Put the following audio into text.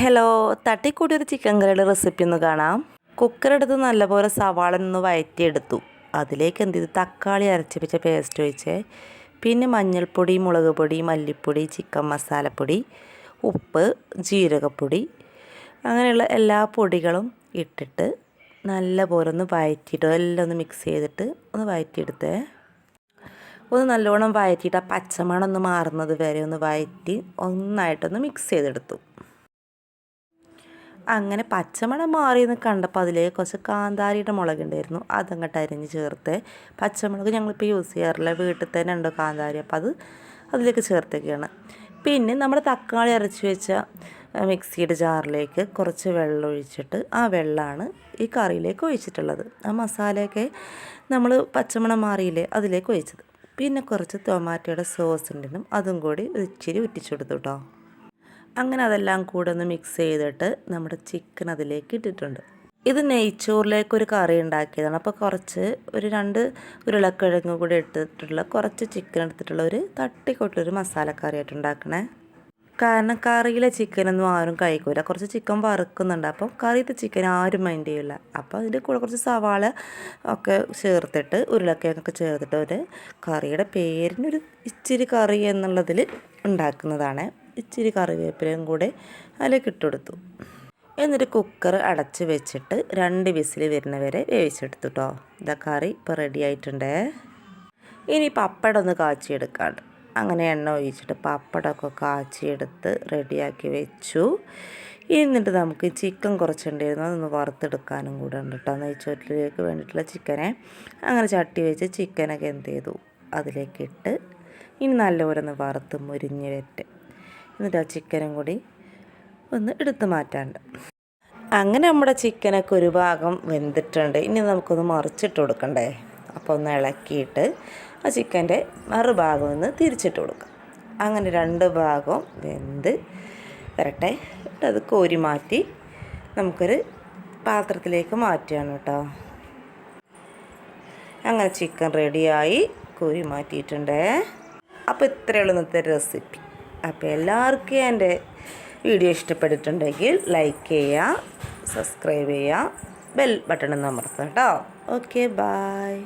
Hello തട്ടിക്കൂടി ഒരു chicken കറിയുടെ recipe ഒന്ന് കാണാം. കുക്കറെടുത്ത് നല്ലപോലെ സവാള നിന്ന് വയറ്റിയെടുത്തു. അതിലേക്ക് എന്ത് ചെയ്തു? തക്കാളി അരച്ച് വെച്ച പേസ്റ്റ് ഒഴിച്ച് പിന്നെ മഞ്ഞൾപ്പൊടി മുളക് പൊടി മല്ലിപ്പൊടി ചിക്കൻ മസാലപ്പൊടി ഉപ്പ് ജീരകപ്പൊടി അങ്ങനെയുള്ള എല്ലാ പൊടികളും ഇട്ടിട്ട് നല്ലപോലെ ഒന്ന് വയറ്റിയിട്ട് എല്ലാം ഒന്ന് മിക്സ് ചെയ്തിട്ട് ഒന്ന് വയറ്റിയെടുത്തേ. ഒന്ന് നല്ലോണം വയറ്റിയിട്ട് ആ പച്ചമണം ഒന്ന് മാറുന്നത് വരെ ഒന്ന് വയറ്റി ഒന്നായിട്ടൊന്ന് മിക്സ് ചെയ്തെടുത്തു. അങ്ങനെ പച്ചമണം മാറിയെന്ന് കണ്ടപ്പോൾ അതിലേക്ക് കുറച്ച് കാന്താരിയുടെ മുളക് ഉണ്ടായിരുന്നു അതങ്ങോട്ട് അരിഞ്ഞ് ചേർത്ത് പച്ചമുളക് ഞങ്ങളിപ്പോൾ യൂസ് ചെയ്യാറില്ല. വീട്ടിൽ തന്നെ ഉണ്ടോ കാന്താരി. അപ്പോൾ അത് അതിലേക്ക് ചേർത്തേക്കാണ്. പിന്നെ നമ്മൾ തക്കാളി അരച്ച് വെച്ച മിക്സിയുടെ ജാറിലേക്ക് കുറച്ച് വെള്ളം ഒഴിച്ചിട്ട് ആ വെള്ളമാണ് ഈ കറിയിലേക്ക് ഒഴിച്ചിട്ടുള്ളത്. ആ മസാലയൊക്കെ നമ്മൾ പച്ചമണം മാറിയില്ലേ അതിലേക്ക് ഒഴിച്ചത്. പിന്നെ കുറച്ച് ടൊമാറ്റോയുടെ സോസ് ഉണ്ടെന്നും അതും കൂടി ഇച്ചിരി ഉറ്റിച്ചെടുത്തു കേട്ടോ അങ്ങനെ അതെല്ലാം കൂടെ ഒന്ന് മിക്സ് ചെയ്തിട്ട് നമ്മുടെ ചിക്കൻ അതിലേക്ക് ഇട്ടിട്ടുണ്ട്. ഇത് നെയ്ച്ചോറിലേക്ക് ഒരു കറി ഉണ്ടാക്കിയതാണ്. അപ്പോൾ കുറച്ച് ഒരു രണ്ട് ഉരുളക്കിഴങ്ങ് കൂടി എടുത്തിട്ടുള്ള കുറച്ച് ചിക്കൻ എടുത്തിട്ടുള്ള ഒരു തട്ടിക്കൊട്ടൊരു മസാലക്കറിയായിട്ട് ഉണ്ടാക്കണേ. കാരണം കറിയിലെ ചിക്കനൊന്നും ആരും കഴിക്കില്ല കുറച്ച് ചിക്കൻ വറുക്കുന്നുണ്ട്. അപ്പം കറിയത്തെ ചിക്കൻ ആരും മൈൻഡ് ചെയ്യില്ല അപ്പോൾ അതിന്റെ കൂടെ കുറച്ച് സവാള ഒക്കെ ചേർത്തിട്ട് ഉരുളക്കിഴങ്ങൊക്കെ ചേർത്തിട്ട് ഒരു കറിയുടെ പേരിനൊരു ഇച്ചിരി കറി എന്നുള്ളതിൽ ഉണ്ടാക്കുന്നതാണ്. ഇച്ചിരി കറിവേപ്പിലയും കൂടെ അതിലേക്ക് ഇട്ടുകൊടുത്തു എന്നിട്ട് കുക്കർ അടച്ച് വെച്ചിട്ട് രണ്ട് വിസിൽ വരുന്നവരെ വേവിച്ചെടുത്തു കേട്ടോ ഇതാ കറി ഇപ്പോൾ റെഡി ആയിട്ടുണ്ടേ. ഇനി പപ്പടം ഒന്ന് കാച്ചിയെടുക്കാണ്ട്. അങ്ങനെ എണ്ണ ഒഴിച്ചിട്ട് പപ്പടമൊക്കെ കാച്ചിയെടുത്ത് റെഡിയാക്കി വെച്ചു. എന്നിട്ട് നമുക്ക് ചിക്കൻ കുറച്ചുണ്ടായിരുന്നു അതൊന്ന് വറുത്തെടുക്കാനും കൂടെ ഉണ്ട് കേട്ടോ നെയ്ച്ചോറ്റിലേക്ക് വേണ്ടിയിട്ടുള്ള ചിക്കനെ അങ്ങനെ ചട്ടി വെച്ച് ചിക്കനൊക്കെ എന്ത് ചെയ്തു? അതിലേക്കിട്ട് ഇനി നല്ലപോലെ ഒന്ന് വറുത്ത് മുരിഞ്ഞ് വെറ്റ് എന്നിട്ട് ആ ചിക്കനും കൂടി ഒന്ന് എടുത്തു മാറ്റാണ്ട്. അങ്ങനെ നമ്മുടെ ചിക്കനൊക്കെ ഒരു ഭാഗം വെന്തിട്ടുണ്ട്. ഇനി നമുക്കൊന്ന് മറിച്ചിട്ട് കൊടുക്കണ്ടേ? അപ്പോൾ ഒന്ന് ഇളക്കിയിട്ട് ആ ചിക്കന്റെ മറുഭാഗം ഒന്ന് തിരിച്ചിട്ട് കൊടുക്കാം. അങ്ങനെ രണ്ട് ഭാഗവും വെന്ത് വരട്ടെ. അത് കോരി മാറ്റി നമുക്കൊരു പാത്രത്തിലേക്ക് മാറ്റുകയാണ് കേട്ടോ. അങ്ങനെ ചിക്കൻ റെഡിയായി കോരി മാറ്റിയിട്ടുണ്ട്. അപ്പോൾ ഇത്രയുള്ള ഇന്നത്തെ റെസിപ്പി. അപ്പോൾ എല്ലാവർക്കും എന്റെ വീഡിയോ ഇഷ്ടപ്പെട്ടിട്ടുണ്ടെങ്കിൽ ലൈക്ക് ചെയ്യുക സബ്സ്ക്രൈബ് ചെയ്യുക ബെൽ ബട്ടൺ ഒന്ന് അമർത്തുക കേട്ടോ. Okay bye